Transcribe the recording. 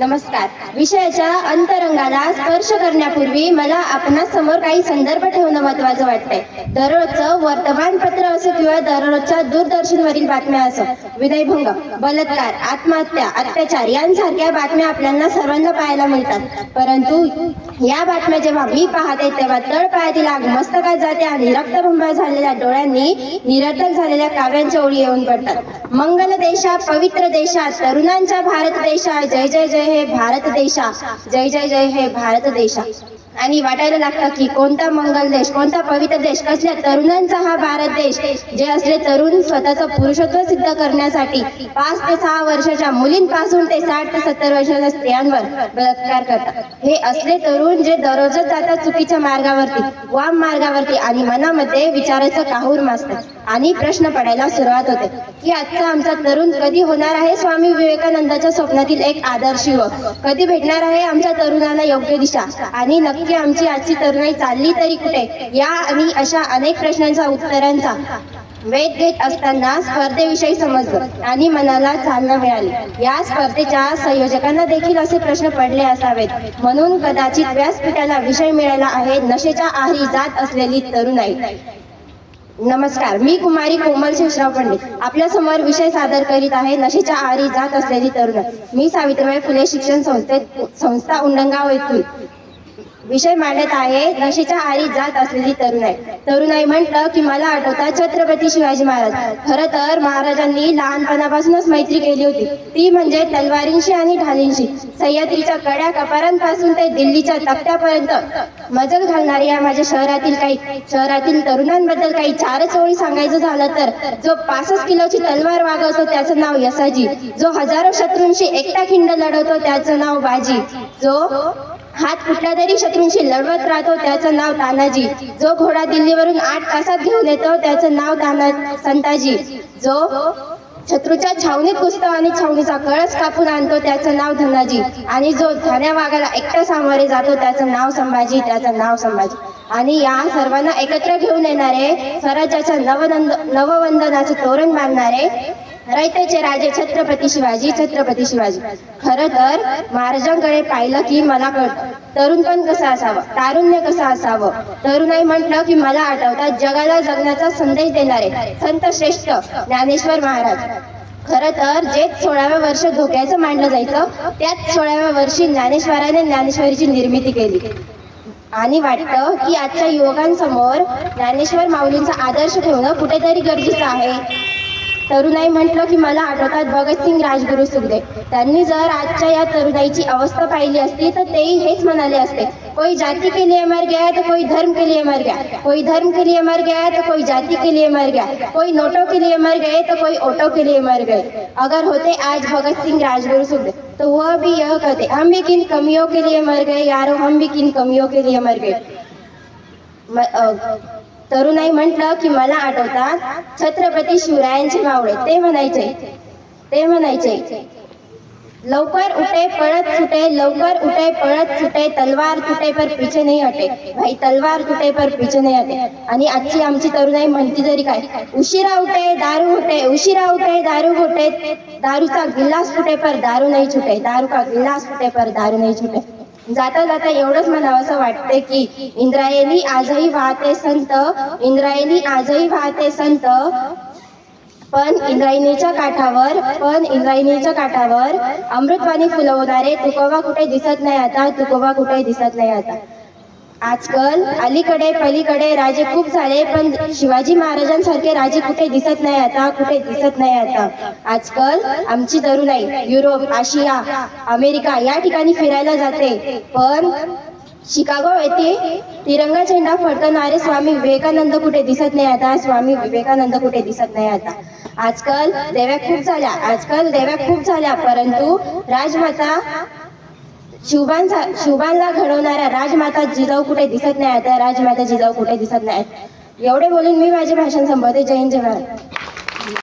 नमस्कार. विषयाच्या अंतरंगाला स्पर्श करण्यापूर्वी मला आपणा समोर काही संदर्भ ठेवणं महत्वाचं वाटतंय. दररोजचं वर्तमानपत्र असो किंवा दररोजच्या दूरदर्शनवरील बातम्या असो विनयभंग बलात्कार आत्महत्या अत्याचार यांसारख्या बातम्या आपल्याला सर्वांना पाहायला मिळतात. परंतु या बातम्या जेव्हा मी पाहते तेव्हा तळपायातील आग मस्तकात जाते आणि रक्तबंबाळ झालेल्या डोळ्यांनी निरर्थक झालेल्या काव्यांच्या ओळी येऊन पडतात. मंगल देशा पवित्र देशा तरुणांच्या भारत देशा जय जय जय हे भारत देशा. जय जय जय हे भारत देशा. आणि वाटायला लागतं की कोणता मंगल देश कोणता पवित्र देश कसल्या तरुणांचा हा भारत देश जे असले तरुण स्वतःचं पुरुषत्व सिद्ध करण्यासाठी पाच ते सहा वर्षाच्या मुलींपासून ते साठ ते सत्तर वर्षाच्या स्त्रियांवर बलात्कार करतात. हे असले तरुण जे दररोजच जातात चुकीच्या मार्गावरती वाम मार्गावरती आणि मनामध्ये विचाराचं काहूर मासतात आणि प्रश्न पडायला सुरुवात होते की आजचा आमचा तरुण कधी होणार आहे? स्वामी विवेकानंदाच्या स्वप्नातील एक आदर्श युवक. कधी भेटणार आहे आमच्या तरुणाला योग्य दिशा? आणि नक्की की आमची आजची तरुणाई चालली तरी कुठे? या आणि अशा अनेक प्रश्नांचा उत्तरांचा वेध घेत असताना स्पर्धेविषयी समजलं आणि मनाला चालना मिळाली. या स्पर्धेच्या संयोजकांना देखील असे प्रश्न पडले असावेत. म्हणून कदाचित व्यासपीठाला विषय मिळाला आहे नशेच्या आहारी जात असलेली तरुणाई. नमस्कार मी कुमारी कोमल शेषराव पंडित. आपल्यासमोर विषय सादर करीत आहे नशेच्या आहारी जात असलेली तरुण. मी सावित्रीबाई फुले शिक्षण संस्थेत संस्था उंडंगाव येथून. विषय मांडत आहे. नशेच्या आहारी जात असलेली तरुणाई. तरुणाई म्हटलं की मला आठवतात छत्रपती शिवाजी महाराज. खरं तर महाराजांनी लहानपणापासूनच मैत्री केली होती. ती म्हणजे तलवारींशी आणि ढालींशी. सह्याद्रीच्या कड्या कपारांपासून ते दिल्लीच्या तक्त्यापर्यंत मजल घालणारी या माझ्या शहरातील काही शहरातील तरुणांबद्दल काही चारच ओळी सांगायचं झालं तर जो पासष्ट किलोची तलवार वागवतो त्याचं नाव यसाजी. जो हजारो शत्रूंशी एकटा खिंड लढवतो त्याचं नाव बाजी. जो हात कुठल्या तरी शत्रूंशी लढवत राहतो त्याचं नाव तानाजी. जो घोडा दिल्लीवरून आठ तासात घेऊन येतो त्याचं नाव ताना संताजी. जो शत्रूच्या छावणीत घुसतो आणि छावणीचा कळस कापून आणतो त्याचं नाव धनाजी. आणि जो धान्या वाघाला एकटा सामोरे जातो त्याचं नाव संभाजी त्याचं नाव संभाजी. आणि या सर्वांना एकत्र घेऊन येणारे स्वराज्याच्या नवनंद नववंदनाचे तोरण बांधणारे रयतेचे राजे छत्रपती शिवाजी छत्रपती शिवाजी. खरं तर महाराजांकडे पाहिलं की मला कळतं तरुणपण कसं असावं? तारुण्य कसं असावं? तरुणाई म्हटलं की मला आठवतात जगाला जगण्याचा संदेश देणारे संत श्रेष्ठ ज्ञानेश्वर महाराज. खरं तर जे सोळाव्या वर्ष धोक्याचं मांडलं जायचं त्याच सोळाव्या वर्षी ज्ञानेश्वराने ज्ञानेश्वरीची निर्मिती केली. आणि वाटतं की आजच्या युवकांसमोर ज्ञानेश्वर माऊलींचा आदर्श ठेवणं कुठेतरी गरजेचं आहे. तरुणाई म्हटलं की मला आठवतात भगतसिंग राजगुरू सुखदेव. त्यांनी जर आजच्या या तरुणाईची अवस्था पाहिली असती तर तेही हेच म्हणाले असते कोई जाती के लिए मर गया तो कोई धर्म के लिए मर गया कोई धर्म के लिए मर गया तो कोई जाति के लिए मर गया कोई नोटों के लिए मर गए तो कोई ऑटो के लिए मर गए. अगर होते आज भगत सिंह राजगुरु सुखदेव तो वह भी यह कहते हम भी किन कमियों के लिए मर गए? यारो हम भी किन कमियों के लिए मर गए? तरुणाई म्हटलं की मला आठवतात छत्रपती शिवरायांचे मावळे. ते म्हणायचे ते म्हणायचे लवकर उठे पळत सुटे लवकर उठे पळत सुटे तलवार तुटे पर पीछे नाही हटे. भाई तलवार तुटे पर पीछे नाही हटे. आणि आजची आमची तरुणाई म्हणती जरी काय उशिरा उठे दारू उठे उशिरा उठे दारू उठे दारूचा गिलास फुटे पर दारू नाही छुटे दारू का गिलास फुटे पर दारू नाही छुटे. जाता जाता एवढंच म्हणावं असं वाटते की इंद्रायणी आजही वाहते संत इंद्रायणी आजही वाहते संत. पण इंद्रायणीच्या काठावर पण इंद्रायणीच्या काठावर अमृतवाणी फुलवणारे तुकोबा कुठे दिसत नाही आता तुकोबा कुठे दिसत नाही आता. आजकाल अलीकडे पलीकडे राजे खूप झाले पण शिवाजी महाराजांसारखे राजे कुठे दिसत नाही आता कुठे दिसत नाही आता. आजकाल आमची तरुणाई युरोप आशिया अमेरिका या ठिकाणी फिरायला जाते. पण शिकागो येथे तिरंगा झेंडा फडकणारे स्वामी विवेकानंद कुठे दिसत नाही आता? स्वामी विवेकानंद कुठे दिसत नाही आता? आजकाल देव्या खूप झाल्या आजकाल देव्या खूप झाल्या परंतु राजमाता शिवबान शिवबानला घडवणाऱ्या राजमाता जिजाऊ कुठे दिसत नाही आहेत राजमाता जिजाऊ कुठे दिसत नाही एवढे बोलून मी माझे भाषण संपवते. जय हिंद जय भारत.